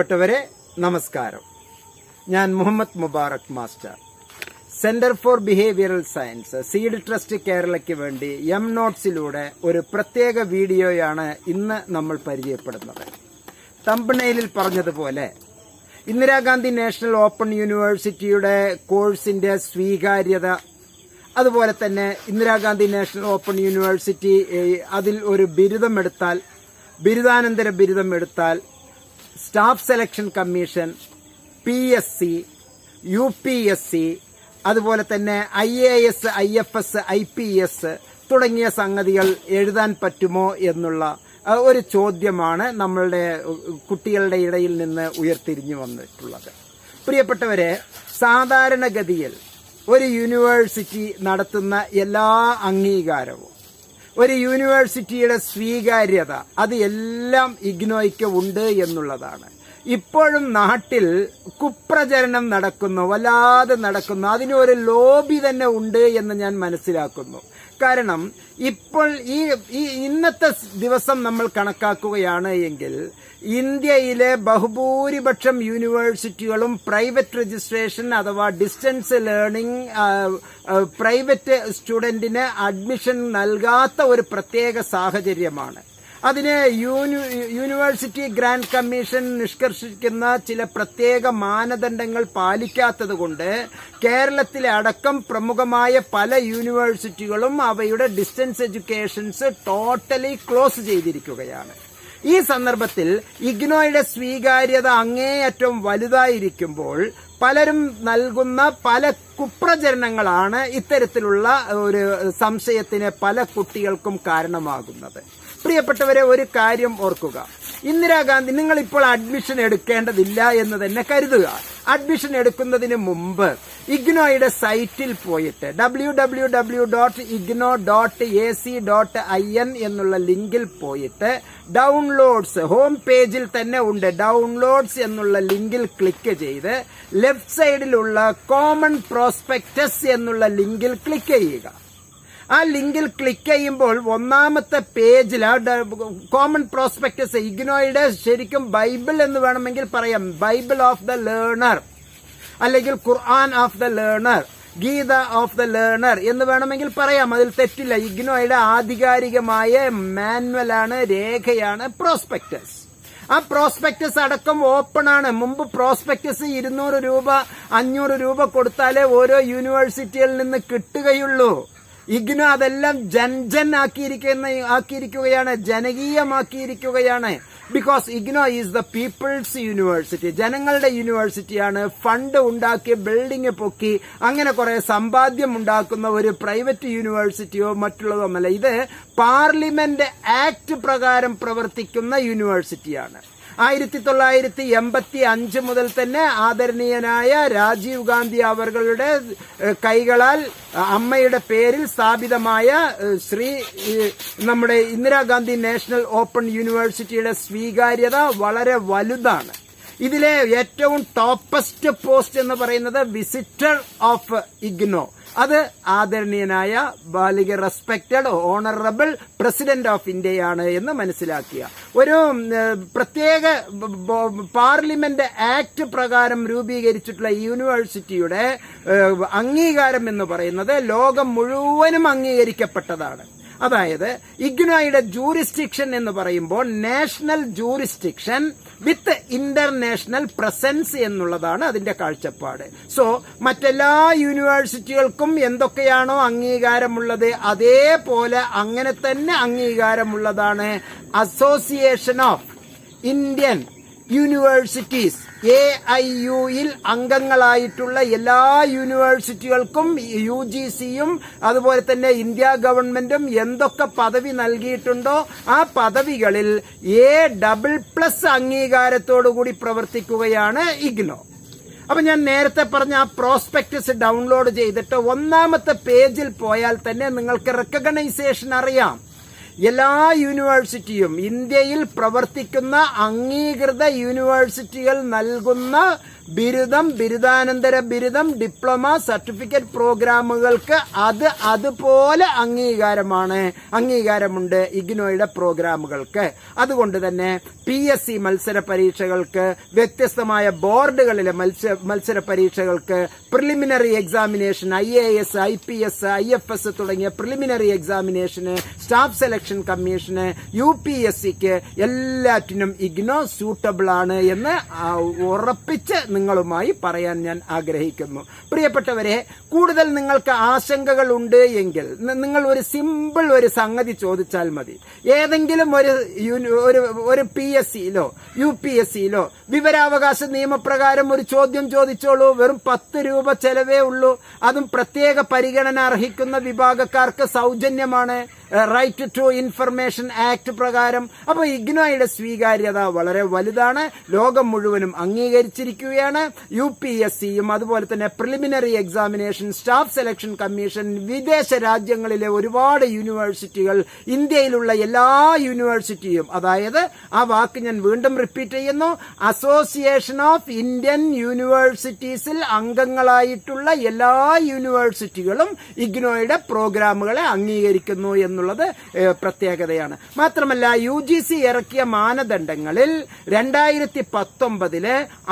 പ്രിയപ്പെട്ടവരെ നമസ്കാരം. ഞാൻ Muhammad Mubarak master. Centre for behavioural science seed trust കേരളയ്ക്ക് വേണ്ടി എം നോട്ട്സിലൂടെ ഒരു പ്രത്യേക വീഡിയോയാണ് ഇന്ന് നമ്മൾ പരിചയപ്പെടുന്നത്. തമ്പണയിലിൽ പറഞ്ഞതുപോലെ ഇന്ദിരാഗാന്ധി നാഷണൽ ഓപ്പൺ യൂണിവേഴ്സിറ്റിയുടെ കോഴ്സിന്റെ സ്വീകാര്യത അതുപോലെ തന്നെ ഇന്ദിരാഗാന്ധി നാഷണൽ ഓപ്പൺ യൂണിവേഴ്സിറ്റി അതിൽ ഒരു ബിരുദമെടുത്താൽ ബിരുദാനന്തര ബിരുദം എടുത്താൽ staff selection commission P S C U P S C അതുപോലെ തന്നെ I A S I F S I P S തുടങ്ങിയ സംഗതികൾ എഴുതാൻ പറ്റുമോ എന്നുള്ള ഒരു ചോദ്യമാണ് നമ്മളുടെ കുട്ടികളുടെ ഇടയിൽ നിന്ന് ഉയർത്തിരിഞ്ഞു വന്നിട്ടുള്ളത്. പ്രിയപ്പെട്ടവരെ സാധാരണഗതിയിൽ ഒരു യൂണിവേഴ്സിറ്റി നടത്തുന്ന എല്ലാ അംഗീകാരവും ഒരു യൂണിവേഴ്സിറ്റിയുടെ സ്വീകാര്യത അത് എല്ലാം ഇഗ്നോയ്ക്ക് ഉണ്ട് എന്നുള്ളതാണ്. ഇപ്പോഴും നാട്ടിൽ കുപ്രചരണം നടക്കുന്നു വല്ലാതെ നടക്കുന്നു. അതിനൊരു ലോബി തന്നെ ഉണ്ട് എന്ന് ഞാൻ മനസ്സിലാക്കുന്നു. കാരണം ഇപ്പോൾ ഈ ഈ ഇന്നത്തെ ദിവസം നമ്മൾ കണക്കാക്കുകയാണ് എങ്കിൽ ഇന്ത്യയിലെ ബഹുഭൂരിപക്ഷം യൂണിവേഴ്സിറ്റികളും പ്രൈവറ്റ് രജിസ്ട്രേഷൻ അഥവാ ഡിസ്റ്റൻസ് ലേണിംഗ് പ്രൈവറ്റ് സ്റ്റുഡന്റിന് അഡ്മിഷൻ നൽകാത്ത ഒരു പ്രത്യേക സാഹചര്യമാണ്. അതിന് യൂണി യൂണിവേഴ്സിറ്റി ഗ്രാൻഡ് കമ്മീഷൻ നിഷ്കർഷിക്കുന്ന ചില പ്രത്യേക മാനദണ്ഡങ്ങൾ പാലിക്കാത്തത് കൊണ്ട് കേരളത്തിലെ അടക്കം പ്രമുഖമായ പല യൂണിവേഴ്സിറ്റികളും അവയുടെ ഡിസ്റ്റൻസ് എഡ്യൂക്കേഷൻസ് ടോട്ടലി ക്ലോസ് ചെയ്തിരിക്കുകയാണ്. ഈ സന്ദർഭത്തിൽ ഇഗ്നോയുടെ സ്വീകാര്യത അങ്ങേയറ്റം വലുതായിരിക്കുമ്പോൾ പലരും നൽകുന്ന പല കുപ്രചരണങ്ങളാണ് ഇത്തരത്തിലുള്ള ഒരു സംശയത്തിന് പല കുട്ടികൾക്കും കാരണമാകുന്നത്. പ്രിയപ്പെട്ടവരെ ഒരു കാര്യം ഓർക്കുക. ഇന്ദിരാഗാന്ധി നിങ്ങൾ ഇപ്പോൾ അഡ്മിഷൻ എടുക്കേണ്ടതില്ല എന്ന് തന്നെ കരുതുക. അഡ്മിഷൻ എടുക്കുന്നതിന് മുമ്പ് ഇഗ്നോയുടെ സൈറ്റിൽ പോയിട്ട് W W W dot IGNOU dot A C dot I N എന്നുള്ള ലിങ്കിൽ പോയിട്ട് ഡൗൺലോഡ്സ് ഹോം പേജിൽ തന്നെ ഉണ്ട്. ഡൗൺലോഡ്സ് എന്നുള്ള ലിങ്കിൽ ക്ലിക്ക് ചെയ്ത് ലെഫ്റ്റ് സൈഡിലുള്ള കോമൺ പ്രോസ്പെക്ടസ് എന്നുള്ള ലിങ്കിൽ ക്ലിക്ക് ചെയ്യുക. ആ ലിങ്കിൽ ക്ലിക്ക് ചെയ്യുമ്പോൾ ഒന്നാമത്തെ പേജിൽ ആ കോമൺ പ്രോസ്പെക്ടസ് ഇഗ്നോയുടെ ശരിക്കും ബൈബിൾ എന്ന് വേണമെങ്കിൽ പറയാം. Bible of the learner. അല്ലെങ്കിൽ Quran of the learner Gita of the learner എന്ന് വേണമെങ്കിൽ പറയാം. അതിൽ തെറ്റില്ല. ഇഗ്നോയുടെ ആധികാരികമായ മാനുവലാണ് രേഖയാണ് പ്രോസ്പെക്ടസ് ആ പ്രോസ്പെക്ടസ് അടക്കം ഓപ്പൺ ആണ്. മുമ്പ് പ്രോസ്പെക്ടസ് ഇരുന്നൂറ് രൂപ അഞ്ഞൂറ് രൂപ കൊടുത്താലേ ഓരോ യൂണിവേഴ്സിറ്റിയിൽ നിന്ന് കിട്ടുകയുള്ളൂ. ഇഗ്നോ അതെല്ലാം ജൻജൻ ആക്കിയിരിക്കുന്ന ആക്കിയിരിക്കുകയാണ് ജനകീയമാക്കിയിരിക്കുകയാണ്. Because IGNOU is the people's university ജനങ്ങളുടെ യൂണിവേഴ്സിറ്റിയാണ് ഫണ്ട് ഉണ്ടാക്കി ബിൽഡിംഗ് പൊക്കി അങ്ങനെ കുറെ സമ്പാദ്യം ഉണ്ടാക്കുന്ന ഒരു പ്രൈവറ്റ് യൂണിവേഴ്സിറ്റിയോ മറ്റുള്ളതോ അല്ല ഇത് പാർലമെന്റ് ആക്ട് പ്രകാരം പ്രവർത്തിക്കുന്ന യൂണിവേഴ്സിറ്റിയാണ് ആയിരത്തി തൊള്ളായിരത്തി എൺപത്തി അഞ്ച് മുതൽ തന്നെ ആദരണീയനായ രാജീവ് ഗാന്ധി അവരുടെ കൈകളാൽ അമ്മയുടെ പേരിൽ സ്ഥാപിതമായ ശ്രീ നമ്മുടെ ഇന്ദിരാഗാന്ധി നാഷണൽ ഓപ്പൺ യൂണിവേഴ്സിറ്റിയുടെ സ്വീകാര്യത വളരെ വലുതാണ്. ഇതിലെ ഏറ്റവും ടോപ്പസ്റ്റ് പോസ്റ്റ് എന്ന് പറയുന്നത് വിസിറ്റർ ഓഫ് ഇഗ്നോ. അത് ആദരണീയനായ ബാലിക റെസ്പെക്റ്റഡ് ഓണറബിൾ പ്രസിഡന്റ് ഓഫ് ഇന്ത്യയാണ് എന്ന് മനസ്സിലാക്കിയ ഒരു പ്രത്യേക പാർലമെന്റ് ആക്ട് പ്രകാരം രൂപീകരിച്ചിട്ടുള്ള യൂണിവേഴ്സിറ്റിയുടെ അംഗീകാരം എന്ന് പറയുന്നത് ലോകം മുഴുവനും അംഗീകരിക്കപ്പെട്ടതാണ്. അതായത് ഇഗ്നോയുടെ ജൂറിസ്ഡിക്ഷൻ എന്ന് പറയുമ്പോൾ national jurisdiction with international presence എന്നുള്ളതാണ് അതിന്റെ കാഴ്ചപ്പാട്. സോ മറ്റെല്ലാ യൂണിവേഴ്സിറ്റികൾക്കും എന്തൊക്കെയാണോ അംഗീകാരമുള്ളത് അതേപോലെ അങ്ങനെ തന്നെ അംഗീകാരമുള്ളതാണ് association of Indian universities A I യുയിൽ അംഗങ്ങളായിട്ടുള്ള എല്ലാ യൂണിവേഴ്സിറ്റികൾക്കും യു ജി സിയും അതുപോലെ തന്നെ ഇന്ത്യ ഗവൺമെന്റും എന്തൊക്കെ പദവി നൽകിയിട്ടുണ്ടോ ആ പദവികളിൽ എ ഡബിൾ പ്ലസ് അംഗീകാരത്തോടുകൂടി പ്രവർത്തിക്കുകയാണ് ഇഗ്നോ. അപ്പൊ ഞാൻ നേരത്തെ പറഞ്ഞ ആ പ്രോസ്പെക്ടസ് ഡൗൺലോഡ് ചെയ്തിട്ട് ഒന്നാമത്തെ പേജിൽ പോയാൽ തന്നെ നിങ്ങൾക്ക് റെക്കഗ്നൈസേഷൻ അറിയാം. എല്ലാ യൂണിവേഴ്സിറ്റിയും ഇന്ത്യയിൽ പ്രവർത്തിക്കുന്ന അംഗീകൃത യൂണിവേഴ്സിറ്റികൾ നൽകുന്ന ബിരുദം ബിരുദാനന്തര ബിരുദം ഡിപ്ലോമ സർട്ടിഫിക്കറ്റ് പ്രോഗ്രാമുകൾക്ക് അത് അതുപോലെ അംഗീകാരമാണ് അംഗീകാരമുണ്ട് ഇഗ്നോയുടെ പ്രോഗ്രാമുകൾക്ക്. അതുകൊണ്ട് തന്നെ പി എസ് സി മത്സര പരീക്ഷകൾക്ക് വ്യത്യസ്തമായ ബോർഡുകളിലെ മത്സര പരീക്ഷകൾക്ക് preliminary examination I A S I P S I F S തുടങ്ങിയ പ്രിലിമിനറി എക്സാമിനേഷന് സ്റ്റാഫ് സെലക്ഷൻ കമ്മീഷന് യു പി എസ് സിക്ക് എല്ലാറ്റിനും ഇഗ്നോ സൂട്ടബിൾ ആണ് എന്ന് ഉറപ്പിച്ച് നിങ്ങളുമായി പറയാൻ ഞാൻ ആഗ്രഹിക്കുന്നു. പ്രിയപ്പെട്ടവരെ കൂടുതൽ നിങ്ങൾക്ക് ആശങ്കകൾ ഉണ്ട് എങ്കിൽ നിങ്ങൾ ഒരു സിമ്പിൾ ഒരു സംഗതി ചോദിച്ചാൽ മതി. ഏതെങ്കിലും ഒരു ഒരു പി എസ് സിയിലോ യു പി എസ് സിയിലോ വിവരാവകാശ നിയമപ്രകാരം ഒരു ചോദ്യം ചോദിച്ചോളൂ. വെറും പത്ത് രൂപ ചെലവേ ഉള്ളൂ. അതും പ്രത്യേക പരിഗണന അർഹിക്കുന്ന വിഭാഗക്കാർക്ക് സൗജന്യമാണ്. റൈറ്റ് ടു ഇൻഫർമേഷൻ ആക്ട് പ്രകാരം. അപ്പോൾ ഇഗ്നോയുടെ സ്വീകാര്യത വളരെ വലുതാണ്. ലോകം മുഴുവനും അംഗീകരിച്ചിരിക്കുകയാണ്. യു പി എസ് സിയും അതുപോലെ തന്നെ preliminary examination staff selection commission വിദേശ രാജ്യങ്ങളിലെ ഒരുപാട് യൂണിവേഴ്സിറ്റികൾ ഇന്ത്യയിലുള്ള എല്ലാ യൂണിവേഴ്സിറ്റിയും അതായത് ആ വാക്ക് ഞാൻ വീണ്ടും റിപ്പീറ്റ് ചെയ്യുന്നു അസോസിയേഷൻ ഓഫ് ഇന്ത്യൻ യൂണിവേഴ്സിറ്റീസിൽ അംഗങ്ങളായിട്ടുള്ള എല്ലാ യൂണിവേഴ്സിറ്റികളും ഇഗ്നോയുടെ പ്രോഗ്രാമുകളെ അംഗീകരിക്കുന്നു എന്നുള്ളത് പ്രത്യേകതയാണ്. മാത്രമല്ല യു ജി സി ഇറക്കിയ മാനദണ്ഡങ്ങളിൽ രണ്ടായിരത്തി പത്തൊമ്പതിൽ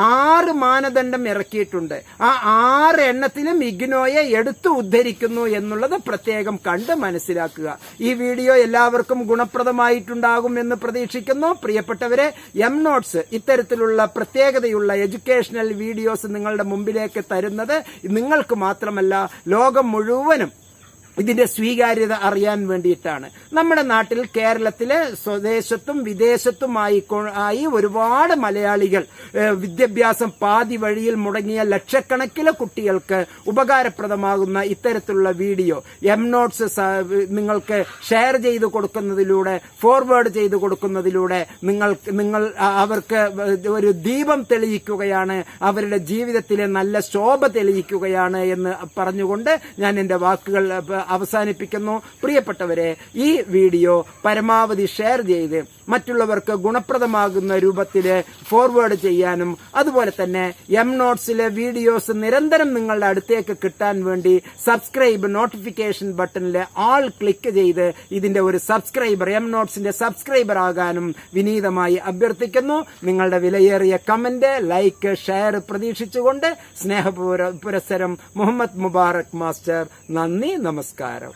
ആറ് മാനദണ്ഡം ഇറക്കിയിട്ടുണ്ട്. ആ ആറ് എണ്ണത്തിലും ഇഗ്നോയെ എടുത്തു ഉദ്ധരിക്കുന്നു എന്നുള്ളത് പ്രത്യേകം കണ്ട് മനസ്സിലാക്കുക. ഈ വീഡിയോ എല്ലാവർക്കും ഗുണപ്രദമായിട്ടുണ്ടാകും എന്ന് പ്രതീക്ഷിക്കുന്നു. പ്രിയപ്പെട്ടവരെ എം നോട്ട്സ് ഇത്തരത്തിലുള്ള പ്രത്യേകതയുള്ള എഡ്യൂക്കേഷണൽ വീഡിയോസ് നിങ്ങളുടെ മുമ്പിലേക്ക് തരുന്നത് നിങ്ങൾക്ക് മാത്രമല്ല ലോകം മുഴുവനും ഇതിന്റെ സ്വീകാര്യത അറിയാൻ വേണ്ടിയിട്ടാണ്. നമ്മുടെ നാട്ടിൽ കേരളത്തിലെ സ്വദേശത്തും വിദേശത്തും ആയി ആയി ഒരുപാട് മലയാളികൾ വിദ്യാഭ്യാസം പാതി വഴിയിൽ മുടങ്ങിയ ലക്ഷക്കണക്കിലെ കുട്ടികൾക്ക് ഉപകാരപ്രദമാകുന്ന ഇത്തരത്തിലുള്ള വീഡിയോ എം നോട്ട്സ് നിങ്ങൾക്ക് ഷെയർ ചെയ്ത് കൊടുക്കുന്നതിലൂടെ ഫോർവേഡ് ചെയ്ത് കൊടുക്കുന്നതിലൂടെ നിങ്ങൾ നിങ്ങൾ അവർക്ക് ഒരു ദീപം തെളിയിക്കുകയാണ് അവരുടെ ജീവിതത്തിലെ നല്ല ശോഭ തെളിയിക്കുകയാണ് എന്ന് പറഞ്ഞുകൊണ്ട് ഞാൻ എന്റെ വാക്കുകൾ അവസാനിപ്പിക്കുന്നു. പ്രിയപ്പെട്ടവരെ ഈ വീഡിയോ പരമാവധി ഷെയർ ചെയ്ത് മറ്റുള്ളവർക്ക് ഗുണപ്രദമാകുന്ന രൂപത്തിൽ ഫോർവേഡ് ചെയ്യാനും അതുപോലെ തന്നെ എം നോട്ട്സിലെ വീഡിയോസ് നിരന്തരം നിങ്ങളുടെ അടുത്തേക്ക് കിട്ടാൻ വേണ്ടി സബ്സ്ക്രൈബ് നോട്ടിഫിക്കേഷൻ ബട്ടണിലെ ആൾ ക്ലിക്ക് ചെയ്ത് ഇതിന്റെ ഒരു സബ്സ്ക്രൈബർ എം നോട്ട്സിന്റെ സബ്സ്ക്രൈബർ ആകാനും വിനീതമായി അഭ്യർത്ഥിക്കുന്നു. നിങ്ങളുടെ വിലയേറിയ കമന്റ് ലൈക്ക് ഷെയർ പ്രതീക്ഷിച്ചുകൊണ്ട് സ്നേഹപൂര പുരസ്സരം മുഹമ്മദ് മുബാറക് മാസ്റ്റർ നന്ദി നമസ്കാരം.